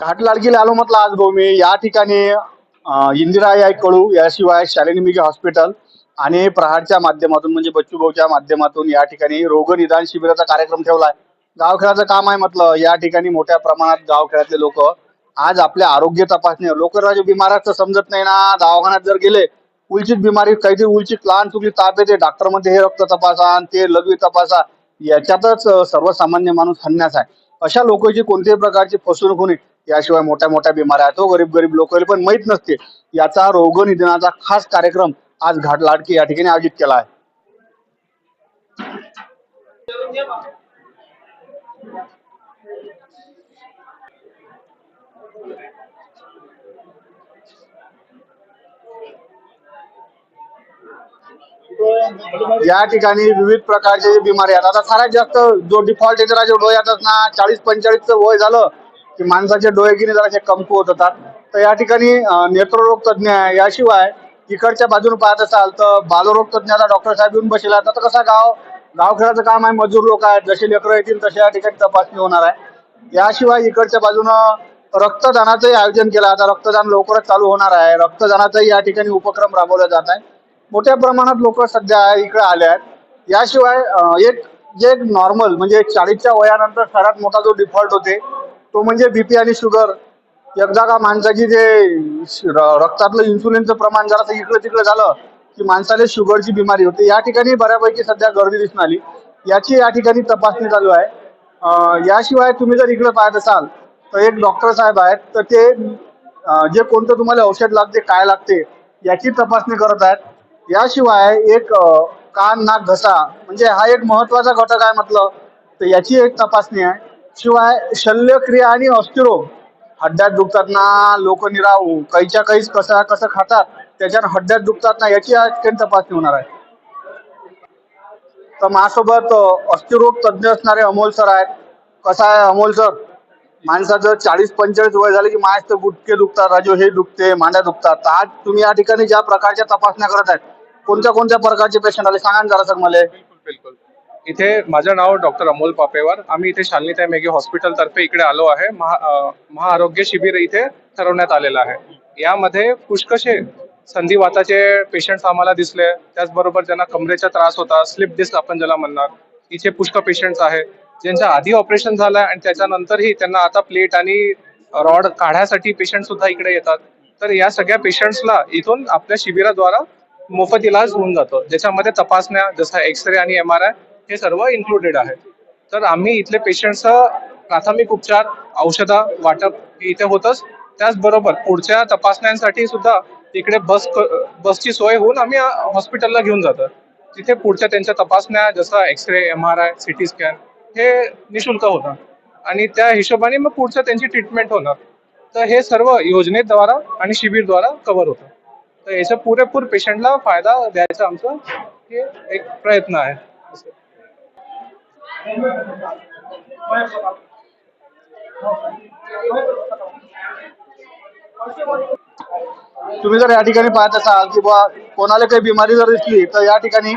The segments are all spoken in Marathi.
घाटलाडकीला आलो म्हटलं आज भाऊ मी या ठिकाणी इंदिरा या कळू याशिवाय शालिनी मिगे हॉस्पिटल आणि प्रहारच्या माध्यमातून म्हणजे बच्चू भाऊच्या माध्यमातून या ठिकाणी रोगनिदान शिबिराचा कार्यक्रम ठेवलाय. गावखेळाचं काम आहे म्हटलं या ठिकाणी मोठ्या प्रमाणात गावखेळातले लोक आज आपल्या आरोग्य तपासणी लोक जे बिमार समजत नाही ना दवाखान्यात जर गेले उलचीत बिमारी काहीतरी उलचीत लहान चुकली ताप येते डॉक्टरमध्ये हे रक्त तपासा आणि ते लघवी तपासा. याच्यातच सर्वसामान्य माणूस हन्यास आहे. अशा लोकांची कोणत्याही प्रकारची फसवणूक होणे याशिवाय मोठ्या मोठ्या बिमाऱ्या आहेत. तो गरीब गरीब लोक पण माहीत नसते याचा रोग निधनाचा खास कार्यक्रम आज घाट लाडकी या ठिकाणी आयोजित केला आहे. या ठिकाणी विविध प्रकारचे बिमारी आहेत. आता सगळ्यात जास्त जो डिफॉल्ट येते जो डोळे येतात ना चाळीस पंचेचाळीसचं वय झालं की माणसाचे डोळे की नाही जरासे कमकुवत होतात. तर या ठिकाणी नेत्ररोग तज्ज्ञ आहे याशिवाय इकडच्या बाजूने पाहत असाल तर बालरोग तज्ज्ञाचा डॉक्टर साहेब येऊन बसले तर कसा गाव गावखेळाचं काम आहे मजूर लोक आहेत जसे लेकरं येतील तसे या ठिकाणी तपासणी होणार आहे. याशिवाय इकडच्या बाजूनं रक्तदानाचंही आयोजन केलं आता रक्तदान लवकरच चालू होणार आहे. रक्तदानाचाही या ठिकाणी उपक्रम राबवला जात आहे. मोठ्या प्रमाणात लोक सध्या इकडे आले आहेत. याशिवाय एक जे नॉर्मल म्हणजे चाळीसच्या वयानंतर सर्वात मोठा जो डिफॉल्ट होते तो म्हणजे बीपी आणि शुगर एकदा का माणसाची जे श- र- रक्तातलं इन्सुलिनचं प्रमाण जरा इकडं तिकडं झालं की माणसाला शुगरची बिमारी होते. या ठिकाणी बऱ्यापैकी सध्या गर्दी दिसून आली. याची या ठिकाणी तपासणी चालू आहे. याशिवाय तुम्ही जर इकडे पाहत असाल तर एक डॉक्टर साहेब आहेत तर ते जे कोणतं तुम्हाला औषध लागते काय लागते याची तपासणी करत आहेत. याशिवाय एक कान नाक घसा म्हणजे हा एक महत्त्वाचा घटक आहे म्हटलं तर याची एक तपासणी आहे. शिवाय शल्यक्रिया आणि अस्थिरोग. हड्ड्यात दुखतात ना लोक निराव कैच्या काहीच कसं कसं खातात त्याच्यात हड्ड्यात दुखतात ना याची आज तपासणी होणार आहे. तर माझ्यासोबत अस्थिरोग तज्ज्ञ असणारे अमोल सर आहेत. कसं आहे अमोल सर? माणसाचं चाळीस पंचेचाळीस वय झाले की माझ तर गुटके दुखतात राजू हे दुखते मांड्या दुखतात. आज तुम्ही या ठिकाणी ज्या प्रकारच्या तपासण्या करत आहेत कोणत्या कोणत्या प्रकारचे पेशंट आले? सांगा ना जरा सर मला. बिलकुल. इथे माझं नाव डॉक्टर अमोल पापेवर. आम्ही इथे शालिनीताई मेघे हॉस्पिटलतर्फे इकडे आलो आहे. महा महाआरोग्य शिबिर इथे ठरवण्यात आलेलं आहे. यामध्ये पुष्कशे संधिवाताचे पेशंट्स आम्हाला दिसले. त्याचबरोबर ज्यांना कमरेचा त्रास होता स्लिप डिस्क आपण ज्याला म्हणणार इथे पुष्कळ पेशंट्स आहेत. ज्यांच्या आधी ऑपरेशन झालं आणि त्याच्यानंतरही त्यांना आता प्लेट आणि रॉड काढण्यासाठी पेशंट सुद्धा इकडे येतात. तर या सगळ्या पेशंट्सला इथून आपल्या शिबिराद्वारा मोफत इलाज होऊन जातो. ज्याच्यामध्ये तपासण्या जसं एक्सरे आणि एम आर आय हे सर्व इन्क्लुडेड आहे. तर आम्ही इथले पेशंटचं प्राथमिक उपचार औषधं वाटप इथे होतच. त्याचबरोबर पुढच्या तपासण्यांसाठी सुद्धा तिकडे बस बसची सोय होऊन आम्ही हॉस्पिटलला घेऊन जातो तिथे पुढच्या त्यांच्या तपासण्या जसं x-ray M R I C T scan हे निशुल्क होतं. आणि त्या हिशोबाने मग पुढचं त्यांची ट्रीटमेंट होणार. तर हे सर्व योजनेद्वारा आणि शिबिरद्वारा कव्हर होतं. तर याचा पुरेपूर पेशंटला फायदा द्यायचा आमचं हे एक प्रयत्न आहे. तुम्ही जर या ठिकाणी पाहत असाल की कोणाला काही बिमारी जर दिसली तर या ठिकाणी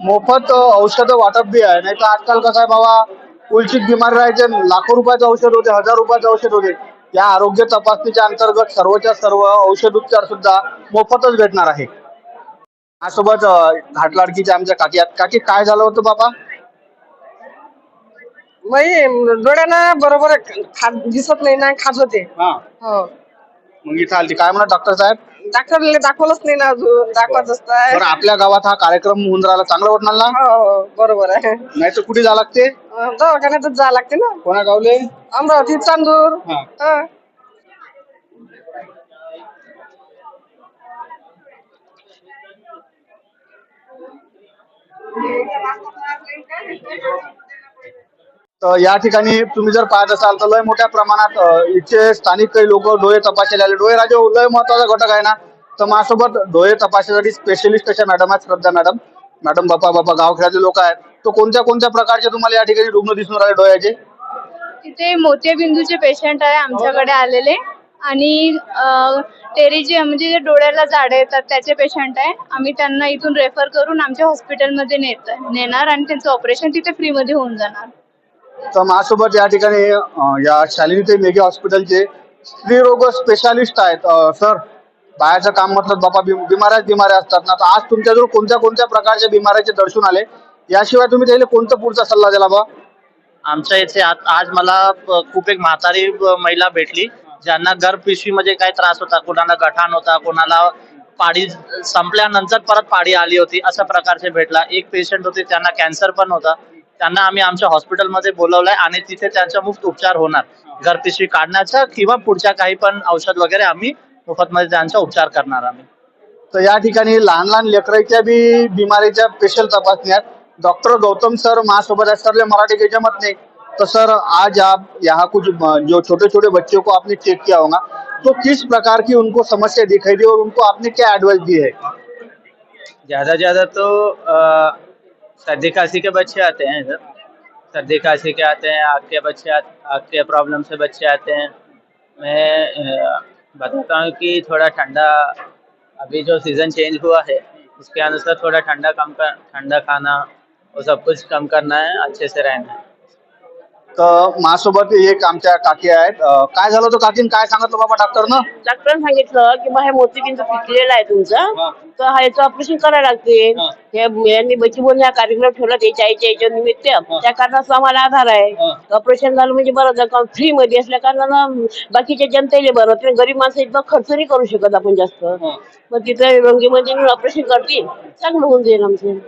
मोफत औषधं वाटप बी आहे. नाही तर आजकाल कसं आहे बाबा उलचित बिमारी राहायचे लाखो रुपयाचं औषध होते हजार रुपयाचं औषध होते. या आरोग्य तपासणीच्या अंतर्गत सर्वच्या सर्व औषध उपचार सुद्धा मोफतच भेटणार आहे. यासोबत घाटलाडकीच्या आमच्या काकी काकी काय झालं होतं बाबा? बाई डोळ्यानं बरोबर खात दिसत नाही ना खात होते. हा. हो. मग इथं आलती. काय म्हणा डॉक्टर साहेब? डॉक्टरला दाखवलंच नाही ना अजून. दाखवत असताय. बरं आपल्या गावात हा कार्यक्रम होऊन राहिला. चांगला वाटणार ना? हो हो बरोबर आहे. नाही तर कुठे जावं लागते? अं, दवाखान्यातच जावं लागते ना. कोणा गावले अमरावती चांदूर. हा. हं. तर या ठिकाणी तुम्ही जर पाहत असाल तर लय मोठ्या प्रमाणात इथे स्थानिक काही लोक डोळे तपासायला आले. डोळे राजे लय महत्त्वाचा घटक आहे ना. तर माझ्यासोबत डोळे तपासण्यासाठी स्पेशलिस्ट अशा मॅडम आहेत श्रद्धा मॅडम मॅडम बापा बापा गावखेड्यातले लोक आहेत. तर कोणत्या कोणत्या प्रकारचे तुम्हाला या ठिकाणी रुग्ण दिसून राहिले डोळ्याचे? तिथे मोतियाबिंदूचे पेशंट आहे आमच्याकडे आलेले. आणि टेरीजी म्हणजे जे डोळ्याला जाडे येतात त्याचे पेशंट आहे. आम्ही त्यांना इथून रेफर करून आमच्या हॉस्पिटलमध्ये नेत नेणार आणि त्यांचं ऑपरेशन तिथे फ्रीमध्ये होऊन जाणार. तर माझ्यासोबत या ठिकाणी या शालिनी ते मेघे हॉस्पिटलचे स्त्रीरोग स्पेशालिस्ट आहेत. सर बाहेरचं काम म्हटलं बाबा बिमाऱ्याच बिमाऱ्या असतात ना. तर आज तुमच्याजवळ कोणत्या कोणत्या प्रकारच्या बिमाऱ्याचे दर्शन आले? याशिवाय तुम्ही त्याला कोणता पुढचा सल्ला दिला बा आमच्या इथे आज मला खूप एक म्हातारी महिला भेटली ज्यांना गर्भपिशवीमध्ये काही त्रास होता. कोणाला गठाण होता कोणाला पाडी संपल्यानंतर परत पाडी आली होती अशा प्रकारचे भेटला. एक पेशंट होते त्यांना कॅन्सर पण होता. त्यांना आम्ही आमच्या हॉस्पिटलमध्ये बोलवलंय आणि तिथे त्यांचा मुफ्त उपचार होणार. गर्भपिशवी काढण्याचा किंवा पुढच्या काही पण औषध वगैरे आम्ही मोफतमध्ये त्यांचा उपचार करणार आम्ही. तर या ठिकाणी लहान लहान लेकरांच्या बी बिमारीच्या स्पेशल तपासण्या. डॉक्टर गौतम सर माझ्यासोबत आहेत. सरले मराठी के जमत नहीं. तो सर आज आप यहाँ कुछ जो छोटे छोटे बच्चों को आपने चेक किया होगा. तो किस प्रकार की उनको समस्या दिखाई दी और उनको आपने क्या एडवाइस दी है? ज्यादा ज्यादा तो अ, सर्दी खांसी के बच्चे आते हैं सर सर्दी खांसी के आते हैं आग के बच्चे आग के प्रॉब्लम से बच्चे आते हैं। मैं बताता हूँ कि थोड़ा ठंडा, अभी जो सीज़न चेंज हुआ है, उसके अनुसार थोड़ा ठंडा कम कर, ठंडा खाना वो सब कुछ कम करना है, अच्छे से रहना है। तर माझ्यासोबत एक आमच्या काकी आहेत. अ, काय झालं होतं काकीन? काय सांगितलं बाबा डॉक्टरनं? डॉक्टर सांगितलं की बा हे मोतीबिंद पिकलेलं आहे तुमचं. तर हा याचं ऑपरेशन करायला लागते. हे. यांनी बची बोलून हा कार्यक्रम ठेवला त्याच्या आईच्या याच्या निमित्त. त्या कारणाचा आम्हाला आधार आहे. ऑपरेशन झालं म्हणजे बरं झालं फ्री मध्ये असल्या कारणानं बाकीच्या जनतेला बरं. होते गरीब माणसं इतकं खर्च नाही करू शकत आपण जास्त. मग तिथे रंगीमध्ये ऑपरेशन करतील चांगलं होऊन जाईल आमचं.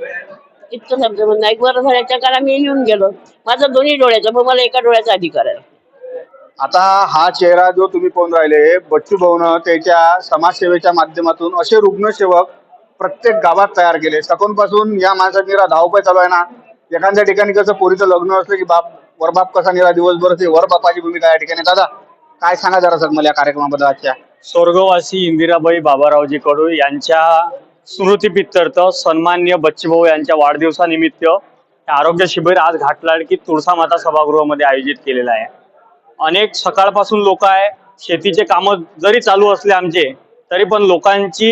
इतकं समजा म्हणणं एक बरं झाल्याच्या कारण मी येऊन गेलो. माझं दोन्ही डोळ्याचं मग मला एका डोळ्याचा अधिकार आहे. आता हा चेहरा जो तुम्ही पाहून राहिले बच्चू भाऊनं त्याच्या समाजसेवेच्या माध्यमातून असे रुग्णसेवक प्रत्येक गावात तयार केले. पासून या माणसाची निरा धावपळ चालू आहे ना. एखाद्या ठिकाणी कसं पोरीचं लग्न असलं की बाप वरबाप कसा निरा दिवसभर ते वर बापाची भूमिका या ठिकाणी. दादा काय सांगा जरा सर मला या कार्यक्रमाबद्दल आजच्या? स्वर्गवासी इंदिराबाई बाबारावजी कडू यांच्या स्मृती पित्तर्थ सन्मान्य बच्चूभाऊ यांच्या वाढदिवसानिमित्त हे आरोग्य शिबिर आज घाटलाडकी तुळसा माता सभागृहामध्ये आयोजित केलेलं आहे. अनेक सकाळपासून लोक आहे शेतीचे कामं जरी चालू असले आमचे तरी पण लोकांची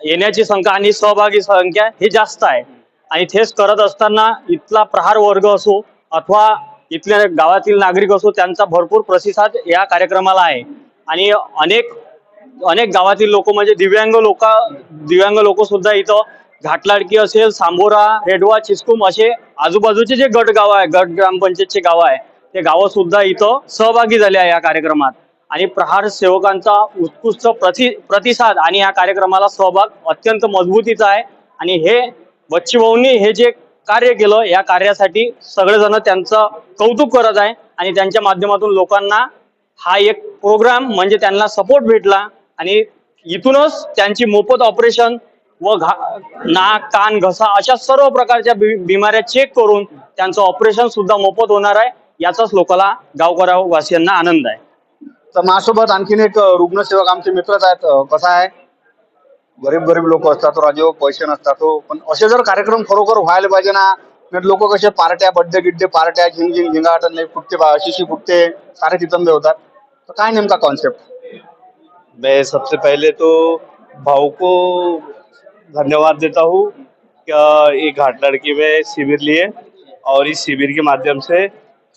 येण्याची संख्या आणि सहभागी संख्या हे जास्त आहे. आणि तेच करत असताना इथला प्रहार वर्ग असो अथवा इथल्या गावातील नागरिक असो त्यांचा भरपूर प्रतिसाद या कार्यक्रमाला आहे. आणि अनेक अनेक गावातील लोक म्हणजे दिव्यांग लोक दिव्यांग लोक सुद्धा इथं घाटलाडकी असेल सांबोरा रेडवा चिस्कुम असे आजूबाजूचे जे गट गाव आहे गट ग्रामपंचायतचे गाव आहे ते गावं सुद्धा इथं सहभागी झाले आहे या कार्यक्रमात. आणि प्रहार सेवकांचा उत्कृष्ट प्रति प्रतिसाद आणि या कार्यक्रमाला सहभाग अत्यंत मजबूतीचा आहे. आणि हे बच्चीभाऊंनी हे जे कार्य केलं या कार्यासाठी सगळेजण त्यांचं कौतुक करत आहे. आणि त्यांच्या माध्यमातून लोकांना हा एक प्रोग्राम म्हणजे त्यांना सपोर्ट भेटला. आणि इथूनच त्यांची मोफत ऑपरेशन व घा नाक कान घसा अशा सर्व प्रकारच्या बि बिमाऱ्या चेक करून त्यांचं ऑपरेशन सुद्धा मोफत होणार आहे. याचाच लोकांना गावकऱ्यावासियांना आनंद आहे. तर माझ्यासोबत आणखीन एक रुग्णसेवक आमचे मित्रच आहेत. कसा आहे? गरीब गरीब लोक असतात राजे हो, पैसे नसतात हो. पण असे जर कार्यक्रम खरोखर व्हायला पाहिजे ना लोक कसे पार्ट्या बड्डे गिड्डे पार्ट्या झिंग झिंग झिंगाट नाही फुटते बा शिशी फुटते सारे तितंबे होतात. तर काय नेमका कॉन्सेप्ट मैं सबसे पहले तो भाव को धन्यवाद देता हूँ क्या ये घाट लड़की में शिविर लिए और इस शिविर के माध्यम से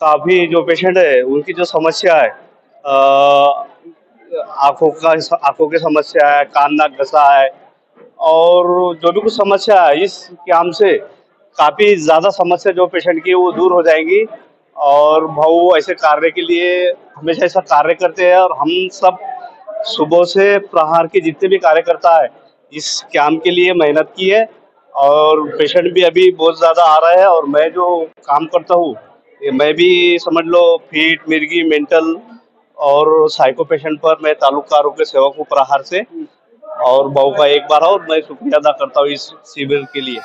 काफ़ी जो पेशेंट है, उनकी जो समस्या है आँखों का, आँखों की समस्या है, कान नाक घसा है, और जो भी कुछ समस्या है, इस काम से काफ़ी ज़्यादा समस्या जो पेशेंट की वो दूर हो जाएँगी। और भाऊ ऐसे कार्य के लिए हमेशा ऐसा कार्य करते हैं और हम सब सुबह से प्रहार के जितने भी कार्यकर्ता है, इस कैंप के लिए मेहनत की है और पेशेंट भी अभी बहुत ज़्यादा आ रहा है और मैं जो काम करता हूँ मैं भी समझ लो फीट मिर्गी मेंटल और साइको पेशेंट पर मैं तालुका आरोग्य सेवक हूँ प्रहार से और भाऊ का एक बार और मैं शुक्रिया अदा करता हूँ इस शिविर के लिए।